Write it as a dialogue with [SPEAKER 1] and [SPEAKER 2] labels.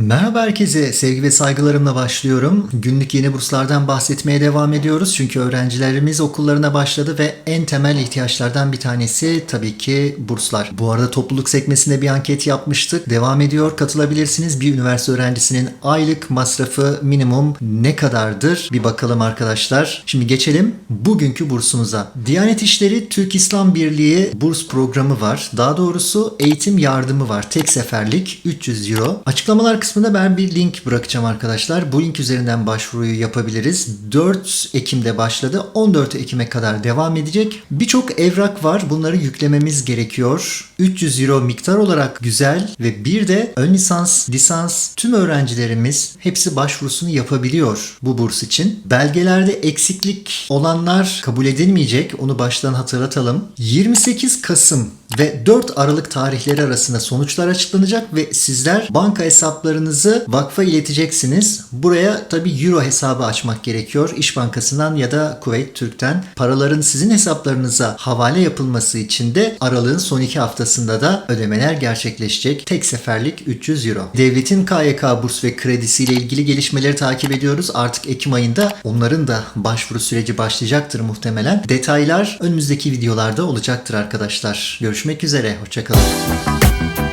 [SPEAKER 1] Merhaba herkese, sevgi ve saygılarımla başlıyorum. Günlük yeni burslardan bahsetmeye devam ediyoruz. Çünkü öğrencilerimiz okullarına başladı ve en temel ihtiyaçlardan bir tanesi tabii ki burslar. Bu arada topluluk sekmesinde bir anket yapmıştık. Devam ediyor, katılabilirsiniz. Bir üniversite öğrencisinin aylık masrafı minimum ne kadardır? Bir bakalım arkadaşlar. Şimdi geçelim bugünkü bursumuza. Diyanet İşleri Türk İslam Birliği burs programı var. Daha doğrusu eğitim yardımı var. Tek seferlik 300 euro. Açıklamalar kısmında ben bir link bırakacağım arkadaşlar. Bu link üzerinden başvuruyu yapabiliriz. 4 Ekim'de başladı. 14 Ekim'e kadar devam edecek. Birçok evrak var. Bunları yüklememiz gerekiyor. 300 euro miktar olarak güzel ve bir de ön lisans, lisans tüm öğrencilerimiz hepsi başvurusunu yapabiliyor bu burs için. Belgelerde eksiklik olanlar kabul edilmeyecek. Onu baştan hatırlatalım. 28 Kasım ve 4 Aralık tarihleri arasında sonuçlar açıklanacak ve sizler banka hesaplarınızı vakfa ileteceksiniz. Buraya tabi euro hesabı açmak gerekiyor. İş Bankası'ndan ya da Kuveyt Türk'ten. Paraların sizin hesaplarınıza havale yapılması için de aralığın son iki haftasında da ödemeler gerçekleşecek. Tek seferlik 300 euro. Devletin KYK burs ve kredisiyle ilgili gelişmeleri takip ediyoruz. Artık Ekim ayında onların da başvuru süreci başlayacaktır muhtemelen. Detaylar önümüzdeki videolarda olacaktır arkadaşlar. Görüşmek üzere. Hoşçakalın.